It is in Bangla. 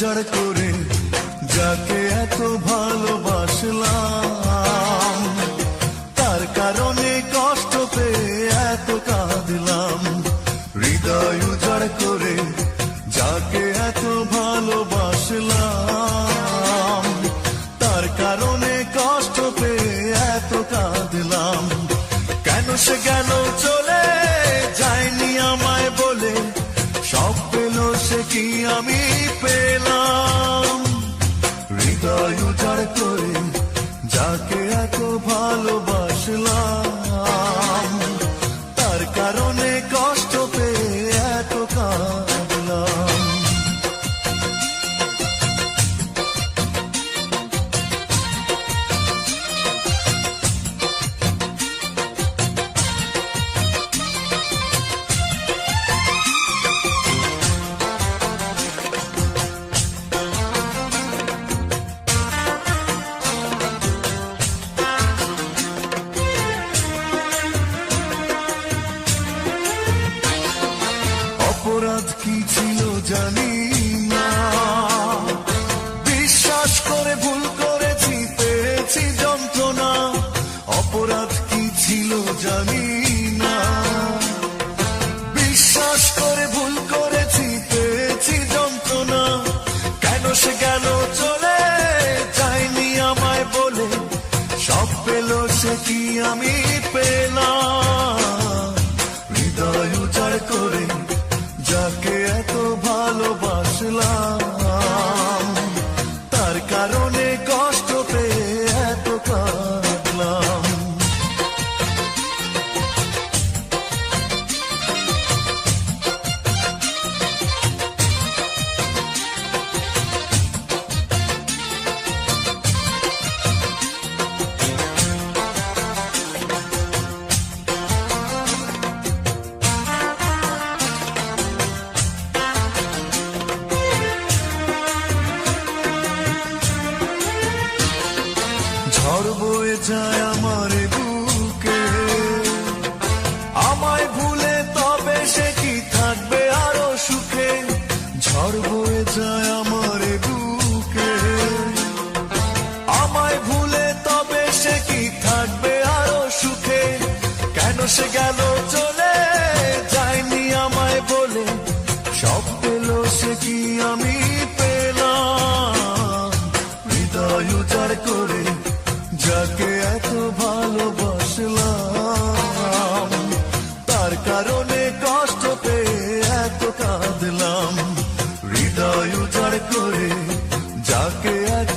উজাড় করে যাকে এত ভালোবাসলাম, তার কারণে কষ্ট পেয়ে এত কাঁদলাম। হৃদয় উজাড় করে যাকে এত ভালোবাসলাম, তার কারণে কষ্ট পেয়ে এত কাঁদলাম। কেন সে গেল চলে কি আমি পেলাম? হৃদয় উজাড় করে যাকে এত ভালোবাসলাম কি ছিল জানি না। বিশ্বাস করে ভুল করেছি পেয়েছি যন্ত্রণা। অপরাধ কি ছিল জানি না। বিশ্বাস করে ভুল করেছি পেয়েছি যন্ত্রণা। কেন সে গেল চলে যায়নি আমায় বলে? সব পেল সে কি আমি পেলাম? বয়ে যায় আমার বুকে। আমায় ভুলে তবে সে কি থাকবে আরও সুখে? ঝড় বয়ে যায় আমার বুকে। আমায় ভুলে তবে সে কি থাকবে আরও সুখে? কেন সে গেল চলে যায়নি আমায় বলে? সব পেল সে কি আমি? করে যাকে এত